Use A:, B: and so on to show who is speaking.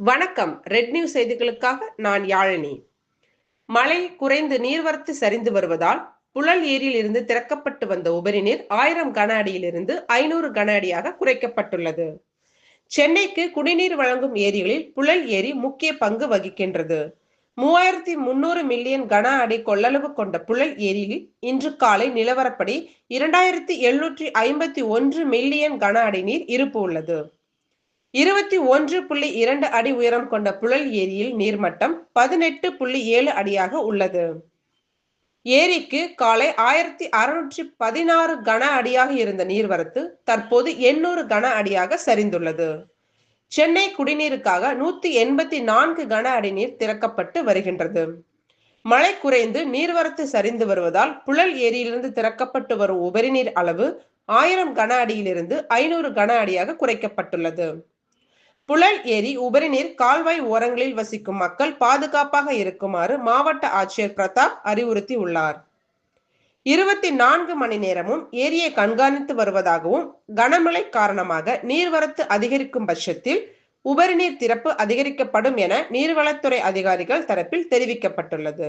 A: வணக்கம். Red news செய்திகளுக்காக நான் யாழினி. மழை குறைந்து நீர்வரத்து சரிந்து வருவதால் புழல் ஏரியில் இருந்து திறக்கப்பட்டு வந்த உபரி நீர் ஆயிரம் கன அடியிலிருந்து ஐநூறு கன அடியாக குறைக்கப்பட்டுள்ளது. சென்னைக்கு குடிநீர் வழங்கும் ஏரிகளில் புழல் ஏரி முக்கிய பங்கு வகிக்கின்றது. மூவாயிரத்தி முன்னூறு மில்லியன் கன அடி கொள்ளளவு கொண்ட புழல் ஏரியில் இன்று காலை நிலவரப்படி இரண்டாயிரத்தி எழுநூற்றி ஐம்பத்தி ஒன்று மில்லியன் கன அடி நீர் இருப்பு உள்ளது. இருபத்தி ஒன்று புள்ளி இரண்டு அடி உயரம் கொண்ட புழல் ஏரியில் நீர்மட்டம் பதினெட்டு புள்ளி ஏழு அடியாக உள்ளது. ஏரிக்கு காலை ஆயிரத்தி அறுநூற்றி பதினாறு கன அடியாக இருந்த நீர்வரத்து தற்போது எண்ணூறு கன அடியாக சரிந்துள்ளது. சென்னை குடிநீருக்காக நூத்தி எண்பத்தி நான்கு கன அடி நீர் திறக்கப்பட்டு வருகின்றது. மழை குறைந்து நீர்வரத்து சரிந்து வருவதால் புழல் ஏரியிலிருந்து திறக்கப்பட்டு வரும் உபரிநீர் அளவு ஆயிரம் கன அடியிலிருந்து ஐநூறு கன அடியாக குறைக்கப்பட்டுள்ளது. புழல் ஏரி உபரிநீர் கால்வாய் ஓரங்களில் வசிக்கும் மக்கள் பாதுகாப்பாக இருக்குமாறு மாவட்ட ஆட்சியர் பிரதாப் அறிவுறுத்தி உள்ளார். இருபத்தி நான்கு மணி நேரமும் ஏரியை கண்காணித்து வருவதாகவும் கனமழை காரணமாக நீர்வரத்து அதிகரிக்கும் பட்சத்தில் உபரிநீர் திறப்பு அதிகரிக்கப்படும் என நீர்வளத்துறை அதிகாரிகள் தரப்பில் தெரிவிக்கப்பட்டுள்ளது.